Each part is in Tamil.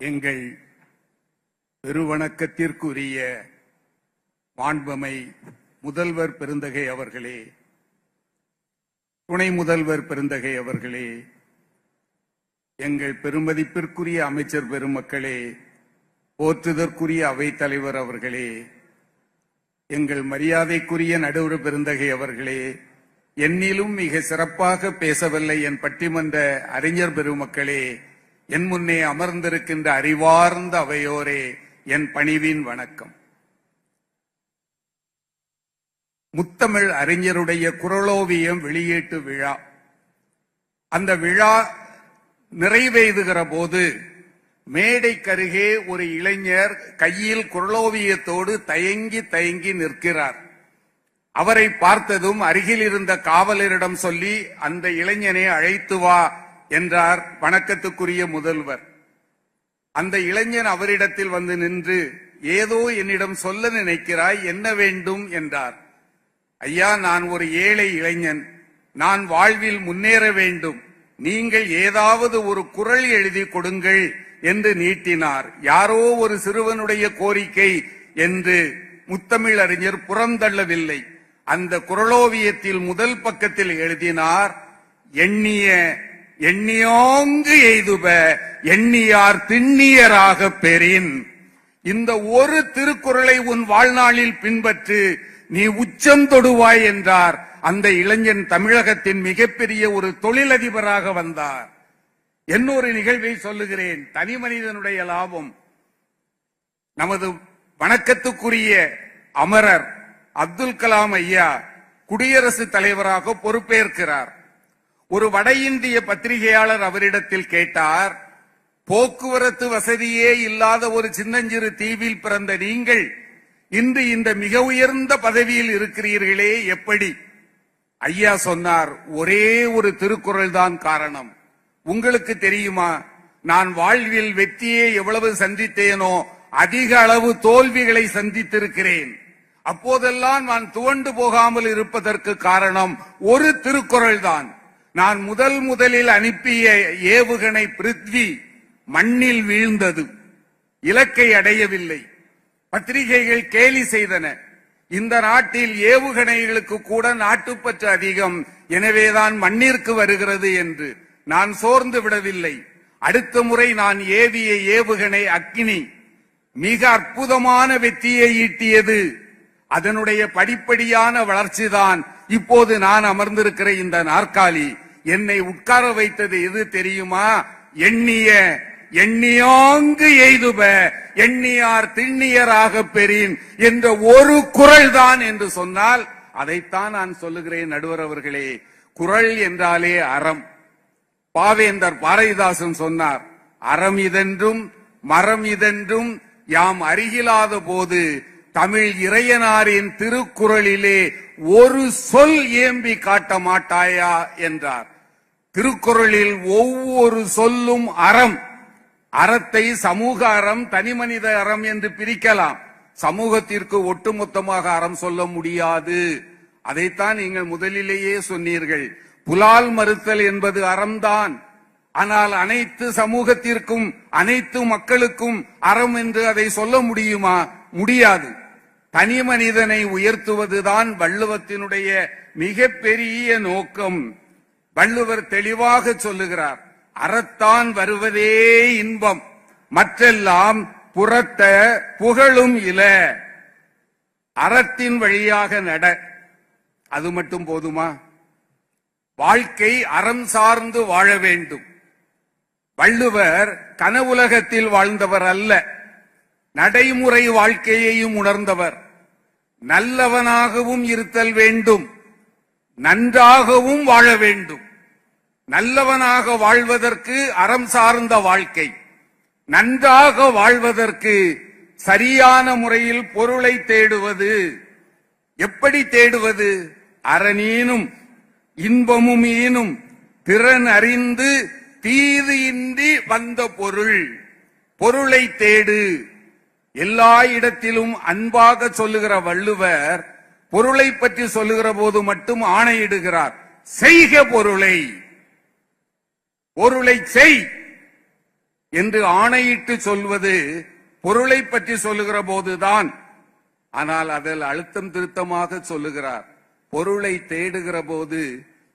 எங்கள் பெருவணக்கத்திற்குரிய மாண்பமை முதல்வர் பெருந்தகை அவர்களே துணை முதல்வர் பெருந்தகை அவர்களே எங்கள் பெருமதிப்பிற்குரிய அமைச்சர் பெருமக்களே போற்றுதற்குரிய அவைத்தலைவர் அவர்களே எங்கள் மரியாதைக்குரிய நடுவர் பெருந்தகை அவர்களே என்னிலும் மிக சிறப்பாக பேசவில்லை என் பட்டிமன்ற அறிஞர் பெருமக்களே என் முன்னே அமர்ந்திருக்கின்ற அறிவார்ந்த அவையோரே என் பணிவின் வணக்கம். முத்தமிழ் அறிஞருடைய குரலோவியம் வெளியீட்டு விழா. அந்த விழா நிறைவேதுகிற போது மேடைக்கருகே ஒரு இளைஞர் கையில் குரலோவியத்தோடு தயங்கி தயங்கி நிற்கிறார். அவரை பார்த்ததும் அருகில் இருந்த காவலரிடம் சொல்லி அந்த இளைஞனை அழைத்து வா என்றார் வணக்கத்துக்குரிய முதல்வர். அந்த இளைஞன் அவரிடத்தில் வந்து நின்று ஏதோ என்னிடம் சொல்ல நினைக்கிறாய் என்ன வேண்டும்? என்றார். ஐயா நான் ஒரு ஏழை இளைஞன். நான் வாழ்வில் முன்னேற வேண்டும். நீங்கள் ஏதாவது ஒரு குரல் எழுதி கொடுங்கள் என்று நீட்டினார். யாரோ ஒரு சிறுவனுடைய கோரிக்கை என்று முத்தமிழ் அறிஞர் புறந்தள்ளவில்லை. அந்த குரலோவியத்தில் முதல் பக்கத்தில் எழுதினார் எண்ணிய எண்ணியோங்கு எய்துப எண்ணியார் திண்ணியராக பெறின். இந்த ஒரு திருக்குறளை உன் வாழ்நாளில் பின்பற்று நீ உச்சம் தொடுவாய் என்றார். அந்த இளைஞன் தமிழகத்தின் மிகப்பெரிய ஒரு தொழிலதிபராக வந்தார். என்னொரு நிகழ்வை சொல்லுகிறேன். தனி மனிதனுடைய லாபம். நமது வணக்கத்துக்குரிய அமரர் அப்துல் கலாம் ஐயா குடியரசுத் தலைவராக பொறுப்பேற்கிறார். ஒரு வட இந்திய பத்திரிகையாளர் அவரிடத்தில் கேட்டார் போக்குவரத்து வசதியே இல்லாத ஒரு சின்னஞ்சிறு தீவில் பிறந்த நீங்கள் இன்று இந்த மிக உயர்ந்த பதவியில் இருக்கிறீர்களே எப்படி? ஐயா சொன்னார் ஒரே ஒரு திருக்குறள் தான் காரணம். உங்களுக்கு தெரியுமா நான் வாழ்வில் வெற்றியை எவ்வளவு சந்தித்தேனோ அதிக அளவு தோல்விகளை சந்தித்திருக்கிறேன். அப்போதெல்லாம் நான் துவண்டு போகாமல் இருப்பதற்கு காரணம் ஒரு திருக்குறள் தான். நான் முதல் முதலில் அனுப்பிய ஏவுகணை பிருத்வி மண்ணில் வீழ்ந்தது. இலக்கை அடையவில்லை. பத்திரிகைகள் கேலி செய்தன. இந்த நாட்டில் ஏவுகணைகளுக்கு கூட நாட்டுப்பற்று அதிகம். எனவேதான் மண்ணிற்கு வருகிறது என்று. நான் சோர்ந்து விடவில்லை. அடுத்த முறை நான் ஏவிய ஏவுகணை அக்னி. மிக அற்புதமான வெற்றியை ஈட்டியது. அதனுடைய படிப்படியான வளர்ச்சிதான் இப்போது நான் அமர்ந்திருக்கிற இந்த நாற்காலி. என்னை உட்கார வைத்தது எது தெரியுமா? எண்ணிய எண்ணியாங்கு எய்துப எண்ணியார் திண்ணியராக பெறின் என்ற ஒரு குரல் தான் என்று சொன்னால் அதைத்தான் நான் சொல்லுகிறேன் நடுவர் அவர்களே. குரல் என்றாலே அறம். பாவேந்தர் பாரதிதாசன் சொன்னார் அறம் இதென்றும் மரம் இதென்றும் யாம் அருகிலாத போது தமிழ் இறையனாரின் திருக்குறளிலே ஒரு சொல் ஏம்பி காட்ட மாட்டாயா? என்றார். திருக்குறளில் ஒவ்வொரு சொல்லும் அறம் அறத்தை சமூக அறம் தனிமனித அறம் என்று பிரிக்கலாம். சமூகத்திற்கு ஒட்டுமொத்தமாக அறம் சொல்ல முடியாது. அதைத்தான் நீங்கள் முதலிலேயே சொன்னீர்கள். புலால் மறுத்தல் என்பது அறம்தான். ஆனால் அனைத்து சமூகத்திற்கும் அனைத்து மக்களுக்கும் அறம் என்று அதை சொல்ல முடியுமா? முடியாது. தனி மனிதனை உயர்த்துவதுதான் வள்ளுவத்தினுடைய மிகப்பெரிய நோக்கம். வள்ளுவர் தெளிவாக சொல்லுகிறார் அறத்தான் வருவதே இன்பம் மற்றெல்லாம் புறத்த புகழும் இல. அறத்தின் வழியாக நட. அது மட்டும் போதுமா? வாழ்க்கை அறம் சார்ந்து வாழ வேண்டும். வள்ளுவர் கனவுலகத்தில் வாழ்ந்தவர் அல்ல. நடைமுறை வாழ்க்கையையும் உணர்ந்தவர். நல்லவனாகவும் இருத்தல் வேண்டும். நன்றாகவும் வாழ வேண்டும். நல்லவனாக வாழ்வதற்கு அறம் சார்ந்த வாழ்க்கை. நன்றாக வாழ்வதற்கு சரியான முறையில் பொருளை தேடுவது. எப்படி தேடுவது? அரணீனும் இன்பமும் ஈனும் திறன் அறிந்து தீது இன்றி வந்த பொருள். பொருளை தேடு. எல்லா இடத்திலும் அன்பாக சொல்லுகிற வள்ளுவர் பொருளை பற்றி சொல்லுகிற போது மட்டும் ஆணையிடுகிறார். செய்க பொருளை. பொருளை செய் என்று ஆணையிட்டு சொல்வது பொருளை பற்றி சொல்லுகிற போதுதான். ஆனால் அதில் அழுத்தம் திருத்தமாக சொல்லுகிறார். பொருளை தேடுகிற போது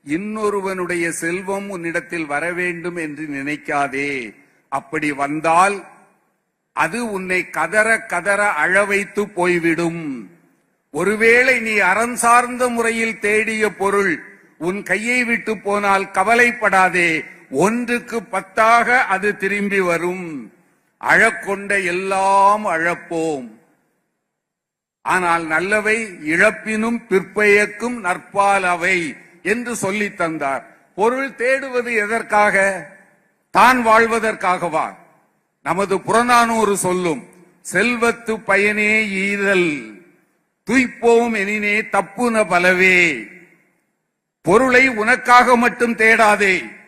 இன்னொருவனுடைய செல்வம் உன்னிடத்தில் வர வேண்டும் என்று நினைக்காதே. அப்படி வந்தால் அது உன்னை கதற கதற அழ வைத்து போய்விடும். ஒருவேளை நீ அறம் சார்ந்த முறையில் தேடிய பொருள் உன் கையை விட்டு போனால் கவலைப்படாதே. ஒன்றுக்கு பத்தாக அது திரும்பி வரும். அழக்கொண்ட எல்லாம் அழப்போம். ஆனால் நல்லவை இழப்பினும் பிற்பயக்கும் நற்பால் அவை என்று சொல்லி தந்தார். பொருள் தேடுவது எதற்காக? தான் வாழ்வதற்காகவா? நமது புறநானூறு சொல்லும் செல்வத்து பயனே ஈதல் துய்ப்போம் எனினே தப்புன பலவே. பொருளை உனக்காக மட்டும் தேடாதே.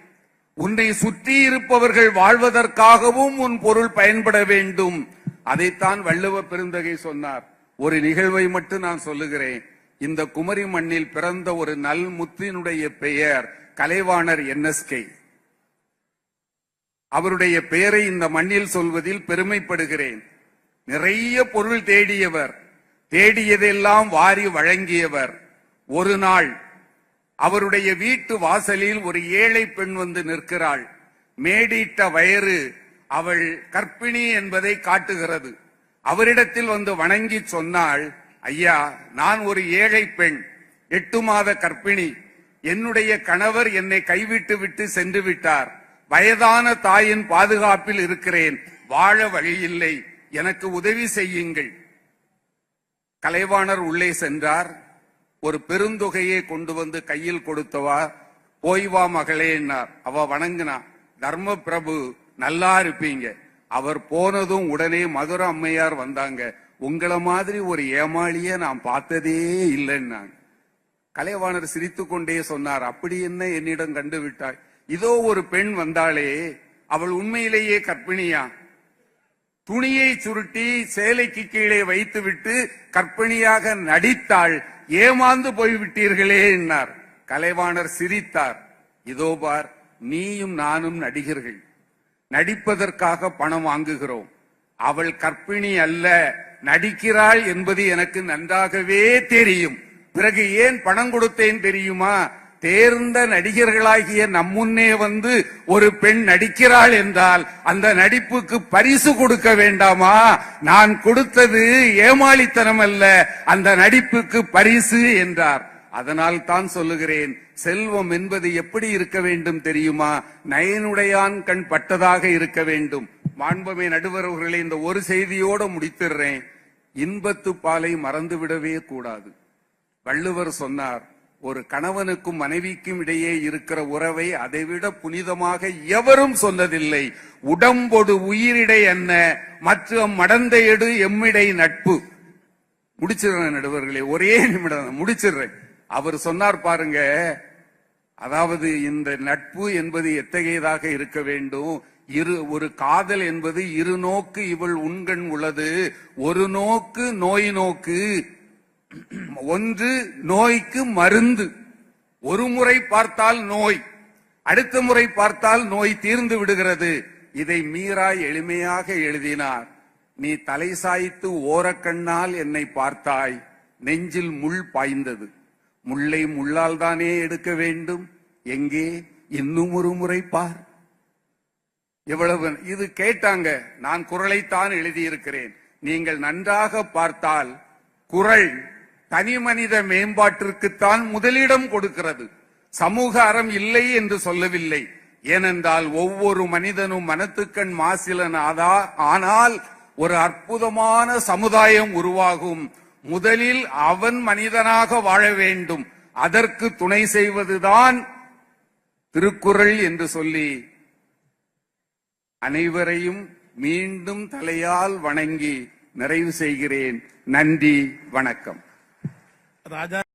உன்னை சுற்றி இருப்பவர்கள் வாழ்வதற்காகவும் உன் பொருள் பயன்பட வேண்டும். அதைத்தான் வள்ளுவ பெருந்தகை சொன்னார். ஒரு நிகழ்வை மட்டும் நான் சொல்லுகிறேன். இந்த குமரி மண்ணில் பிறந்த ஒரு நல் முத்தினுடைய பெயர் கலைவாணர் என்எஸ்கே. அவருடைய பெயரை இந்த மண்ணில் சொல்வதில் பெருமைப்படுகிறேன். நிறைய பொருள் தேடியவர். தேடியதெல்லாம் வாரி வழங்கியவர். ஒரு நாள் அவருடைய வீட்டு வாசலில் ஒரு ஏழை பெண் வந்து நிற்கிறாள். மேடிட்ட வயறு அவள் கர்ப்பிணி என்பதை காட்டுகிறது. அவரிடத்தில் வந்து வணங்கி சொன்னாள் ஐயா நான் ஒரு ஏழை பெண் எட்டு மாத கர்ப்பிணி. என்னுடைய கணவர் என்னை கைவிட்டு விட்டு சென்று விட்டார். வயதான தாயின் பாதுகாப்பில் இருக்கிறேன். வாழ வழியில்லை. எனக்கு உதவி செய்யுங்கள். கலைவாணர் உள்ளே சென்றார். ஒரு பெருந்தொகையை கொண்டு வந்து கையில் கொடுத்தவா? போய்வா மகளே என்னார். அவ வணங்கினா தர்ம பிரபு நல்லா இருப்பீங்க. அவர் போனதும் உடனே மதுர அம்மையார் வந்தாங்க. உங்களை மாதிரி ஒரு ஏமாளிய நான் பார்த்ததே இல்லைன்னாங்க. கலைவாணர் சிரித்து கொண்டே சொன்னார் அப்படி என்ன என்னிடம் கண்டு விட்டாய்? இதோ ஒரு பெண் வந்தாளே அவள் உண்மையிலேயே கற்பிணியா துணியை சுருட்டி சேலைக்கு கீழே வைத்துவிட்டு கற்பிணியாக நடித்தாள். ஏமாந்து போய்விட்டீர்களே என்னார். கலைவாணர் சிரித்தார். இதோ பார் நீயும் நானும் நடிகர்கள். நடிப்பதற்காக பணம் வாங்குகிறோம். அவள் கற்பிணி அல்ல நடிக்கிறாள் என்பது எனக்கு நன்றாகவே தெரியும். பிறகு ஏன் பணம் கொடுத்தேன் தெரியுமா? தேர்ந்த நடிகர்களாகிய நம்முன்னே வந்து ஒரு பெண் நடிக்கிறாள் என்றால் அந்த நடிப்புக்கு பரிசு கொடுக்க வேண்டாமா? நான் கொடுத்தது ஏமாளித்தனம் அல்ல அந்த நடிப்புக்கு பரிசு என்றார். அதனால் தான் சொல்லுகிறேன் செல்வம் என்பது எப்படி இருக்க வேண்டும் தெரியுமா? நயனுடையான் கண் பட்டதாக இருக்க வேண்டும். மாண்பமை நடுவர்களை இந்த ஒரு செய்தியோட முடித்துறேன் இன்பத்து பாலை மறந்துவிடவே கூடாது. வள்ளுவர் சொன்னார் ஒரு கணவனுக்கும் மனைவிக்கும் இடையே இருக்கிற உறவை அதைவிட புனிதமாக எவரும் சொன்னதில்லை. உடம்பொடு உயிரிடை என்ன? மற்ற மடந்த எடு எம்மிடை நட்பு. முடிச்சிடுறேன் நடுவர்களே ஒரே நிமிடம் முடிச்சிடுறேன். அவர் சொன்னார் பாருங்க அதாவது இந்த நட்பு என்பது எத்தகையதாக இருக்க வேண்டும்? இரு ஒரு காதல் என்பது இரு நோக்கு இவள் உண்கண் உள்ளது. ஒரு நோக்கு நோய் நோக்கு. ஒன்று நோய்க்கு மருந்து. ஒரு முறை பார்த்தால் நோய். அடுத்த முறை பார்த்தால் நோய் தீர்ந்து விடுகிறது. இதை மீரா எளிமையாக எழுதினார். நீ தலை சாய்த்து ஓரக்கண்ணால் என்னை பார்த்தாய். நெஞ்சில் முள் பாய்ந்தது. முள்ளை முள்ளால் தானே எடுக்க வேண்டும். எங்கே? இன்னும் ஒரு முறை பார். எவ்வளவு இது கேட்டாங்க. நான் குரலைத்தான் எழுதியிருக்கிறேன். நீங்கள் நன்றாக பார்த்தால் குரல் தனி மனித மேம்பாட்டிற்குத்தான் முதலிடம் கொடுக்கிறது. சமூக அறம் இல்லை என்று சொல்லவில்லை. ஏனென்றால் ஒவ்வொரு மனிதனும் மனத்துக்கண் மாசிலன் ஆதா ஆனால் ஒரு அற்புதமான சமுதாயம் உருவாகும். முதலில் அவன் மனிதனாக வாழ வேண்டும். அதற்கு துணை செய்வதுதான் திருக்குறள் என்று சொல்லி அனைவரையும் மீண்டும் தலையால் வணங்கி நிறைவு செய்கிறேன். நன்றி வணக்கம். وضع